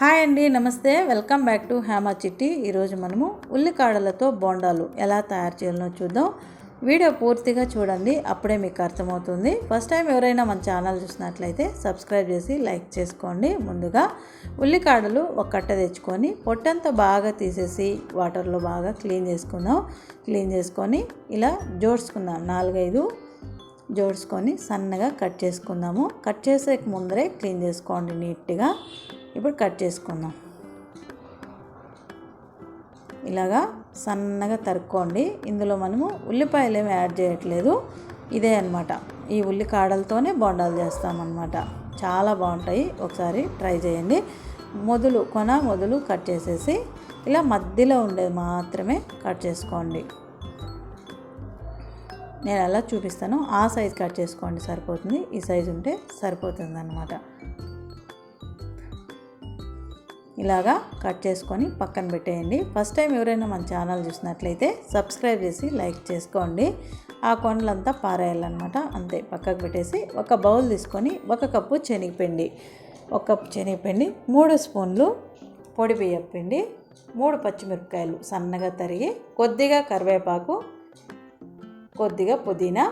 Hi అండి నమస్తే. Welcome back to Hema చిట్టి. ఈరోజు మనము ఉల్లికాడలతో బోండాలు ఎలా తయారు చేయాలనో చూద్దాం. వీడియో పూర్తిగా చూడండి అప్పుడే మీకు అర్థమవుతుంది. ఫస్ట్ టైం ఎవరైనా మన ఛానల్ చూసినట్లయితే సబ్స్క్రైబ్ చేసి లైక్ చేసుకోండి. ముందుగా ఉల్లికాడలు ఒక కట్ట తెచ్చుకొని పొట్టంతా బాగా తీసేసి వాటర్లో బాగా క్లీన్ చేసుకుందాం. క్లీన్ చేసుకొని ఇలా జోడ్చుకుందాం. నాలుగైదు జోడ్చుకొని సన్నగా కట్ చేసుకుందాము. కట్ చేసే ముందరే క్లీన్ చేసుకోండి నీట్గా. ఇప్పుడు కట్ చేసుకుందాం. ఇలాగా సన్నగా తరుక్కోండి. ఇందులో మనము ఉల్లిపాయలు ఏమి యాడ్ చేయట్లేదు. ఇదే అనమాట ఈ ఉల్లి కాడలతోనే బొండాలు చేస్తామన్నమాట. చాలా బాగుంటాయి. ఒకసారి ట్రై చేయండి. మొదలు కొన మొదలు కట్ చేసేసి ఇలా మధ్యలో ఉండేది మాత్రమే కట్ చేసుకోండి. నేను అలా చూపిస్తాను. ఆ సైజ్ కట్ చేసుకోండి. సరిపోతుంది. ఈ సైజు ఉంటే సరిపోతుంది అనమాట ఇలాగా కట్ చేసుకొని పక్కన పెట్టేయండి. ఫస్ట్ టైం ఎవరైనా మన ఛానల్ చూసినట్లయితే సబ్స్క్రైబ్ చేసి లైక్ చేసుకోండి. ఆ కొండలంతా పారేయాలన్నమాట. అంతే పక్కకు పెట్టేసి ఒక బౌల్ తీసుకొని ఒక కప్పు శనగపిండి ఒక కప్పు శనగపిండి మూడు స్పూన్లు పొడి బియ్యం పిండి మూడు పచ్చిమిరపకాయలు సన్నగా తరిగి కొద్దిగా కరివేపాకు కొద్దిగా పుదీనా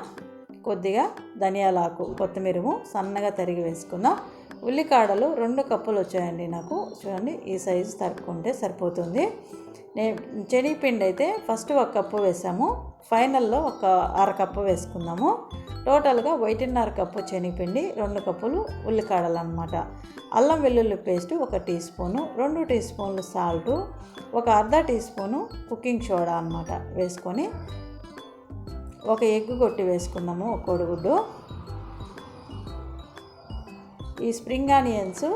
కొద్దిగా ధనియాలాకు కొత్తిమీరము సన్నగా తరిగి వేసుకుందాం. ఉల్లికాడలు రెండు కప్పులు వచ్చాయండి నాకు. చూడండి ఈ సైజు తరుక్కుంటే సరిపోతుంది. నేను శనగపిండి అయితే ఫస్ట్ ఒక కప్పు వేసాము. ఫైనల్లో ఒక అర కప్పు వేసుకుందాము. టోటల్గా ఒకటిన్నర కప్పు శనగపిండి రెండు కప్పులు ఉల్లికాడలు అనమాట అల్లం వెల్లుల్లి పేస్ట్ ఒక టీ స్పూను రెండు టీ స్పూన్లు సాల్టు ఒక అర్ధ టీ స్పూను కుకింగ్ సోడా అనమాట వేసుకొని ఒక ఎగ్గు కొట్టి వేసుకుందాము ఒక కోడిగుడ్డు. ఈ స్ప్రింగ్ ఆనియన్స్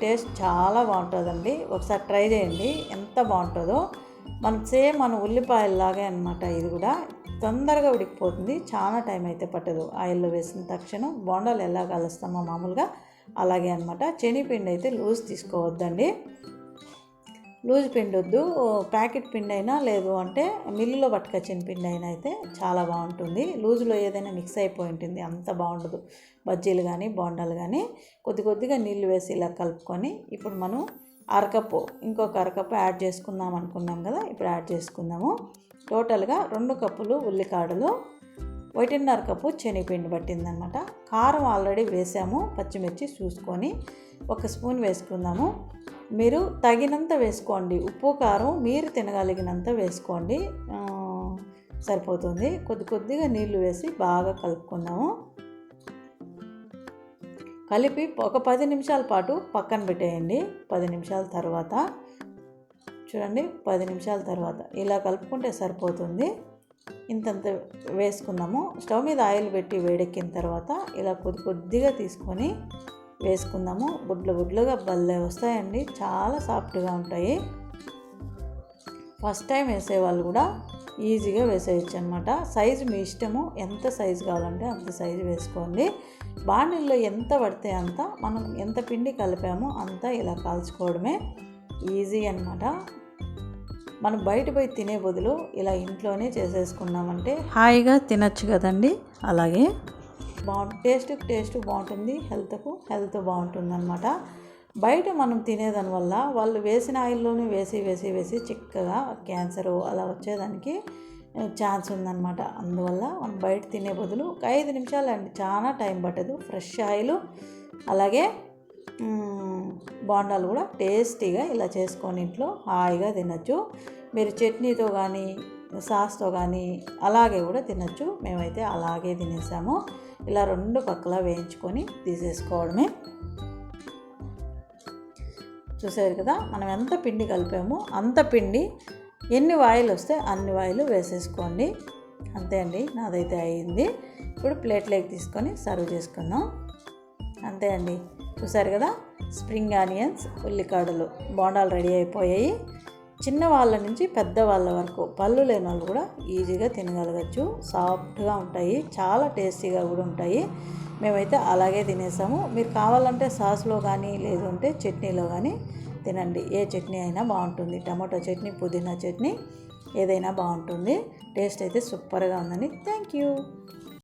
టేస్ట్ చాలా బాగుంటుందండి. ఒకసారి ట్రై చేయండి ఎంత బాగుంటుందో. మనం సేమ్ మన ఉల్లిపాయల్లాగే అనమాట ఇది కూడా. తొందరగా ఉడికిపోతుంది చాలా టైం అయితే పట్టదు. ఆయిల్లో వేసిన తక్షణం బోండాలు ఎలా కలుస్తామో మామూలుగా అలాగే అనమాట శనిపిండి అయితే లూజ్ తీసుకోవద్దండి. లూజ్ పిండి వద్దు ప్యాకెట్ పిండి అయినా లేదు అంటే మిల్లులో పట్టుకొచ్చిన పిండి అయినా అయితే చాలా బాగుంటుంది. లూజులో ఏదైనా మిక్స్ అయిపోయి ఉంటుంది. అంత బాగుండదు. బజ్జీలు కానీ బోండాలు కానీ కొద్ది కొద్దిగా నీళ్ళు వేసి ఇలా కలుపుకొని ఇప్పుడు మనం అరకప్పు ఇంకొక అరకప్పు యాడ్ చేసుకుందాం అనుకున్నాం కదా ఇప్పుడు యాడ్ చేసుకుందాము. టోటల్గా రెండు కప్పులు ఉల్లికాడలు ఒకటిన్నర కప్పు శనగపిండి పట్టిందనమాట. కారం ఆల్రెడీ వేసాము పచ్చిమిర్చి చూసుకొని ఒక స్పూన్ వేసుకుందాము. మీరు తగినంత వేసుకోండి. ఉప్పు కారం మీరు తినగలిగినంత వేసుకోండి. సరిపోతుంది. కొద్ది కొద్దిగా నీళ్ళు వేసి బాగా కలుపుకుందాము. కలిపి ఒక పది నిమిషాల పాటు పక్కన పెట్టేయండి. పది నిమిషాల తర్వాత చూడండి పది నిమిషాల తర్వాత ఇలా కలుపుకుంటే సరిపోతుంది. ఇంతంత వేసుకున్నాము స్టవ్ మీద ఆయిల్ పెట్టి వేడెక్కిన తర్వాత ఇలా కొద్ది కొద్దిగా తీసుకొని వేసుకుందాము. గుడ్లు గుడ్లుగా భలే వస్తాయండి. చాలా సాఫ్ట్గా ఉంటాయి. ఫస్ట్ టైం వేసేవాళ్ళు కూడా ఈజీగా వేసేయచ్చు అనమాట సైజు మీ ఇష్టము. ఎంత సైజు కావాలంటే అంత సైజు వేసుకోండి. బాణీల్లో ఎంత పడితే అంత మనం ఎంత పిండి కలిపామో అంత ఇలా కాల్చుకోవడమే ఈజీ అనమాట మనం బయట పోయి తినే బదులు ఇలా ఇంట్లోనే చేసేసుకున్నామంటే హాయిగా తినచ్చు కదండి. అలాగే బాగుంటుంది టేస్ట్కి టేస్ట్ బాగుంటుంది హెల్త్కు హెల్త్ బాగుంటుంది అనమాట బయట మనం తినేదాని వల్ల వాళ్ళు వేసిన ఆయిల్లోనే వేసి వేసి వేసి చిక్కగా క్యాన్సర్ అలా వచ్చేదానికి ఛాన్స్ ఉందన్నమాట. అందువల్ల మనం బయట తినే బదులు ఒక ఐదు నిమిషాలు అండి చాలా టైం పట్టదు. ఫ్రెష్ ఆయిల్ అలాగే బోండాలు కూడా టేస్టీగా ఇలా చేసుకొని ఇంట్లో హాయిగా తినచ్చు. మీరు చట్నీతో కానీ సాస్తో కానీ అలాగే కూడా తినచ్చు. మేమైతే అలాగే తినేసాము. ఇలా రెండు పక్కల వేయించుకొని తీసేసుకోవడమే. చూసారు కదా మనం ఎంత పిండి కలిపామో అంత పిండి. ఎన్ని వాయిలు వస్తే అన్ని వాయిలు వేసేసుకోండి. అంతే అండి నాదైతే అయింది. ఇప్పుడు ప్లేట్లోకి తీసుకొని సర్వ్ చేసుకుందాం. అంతే అండి. చూసారు కదా స్ప్రింగ్ ఆనియన్స్ ఉల్లికాడలు బోండాలు రెడీ అయిపోయాయి. చిన్నవాళ్ళ నుంచి పెద్దవాళ్ళ వరకు పళ్ళు లేని వాళ్ళు కూడా ఈజీగా తినగలగచ్చు. సాఫ్ట్గా ఉంటాయి. చాలా టేస్టీగా కూడా ఉంటాయి. మేమైతే అలాగే తినేసాము. మీరు కావాలంటే సాస్లో కానీ లేదంటే చట్నీలో కానీ తినండి. ఏ చట్నీ అయినా బాగుంటుంది. టమాటో చట్నీ పుదీనా చట్నీ ఏదైనా బాగుంటుంది. టేస్ట్ అయితే సూపర్గా ఉందని థ్యాంక్ యూ.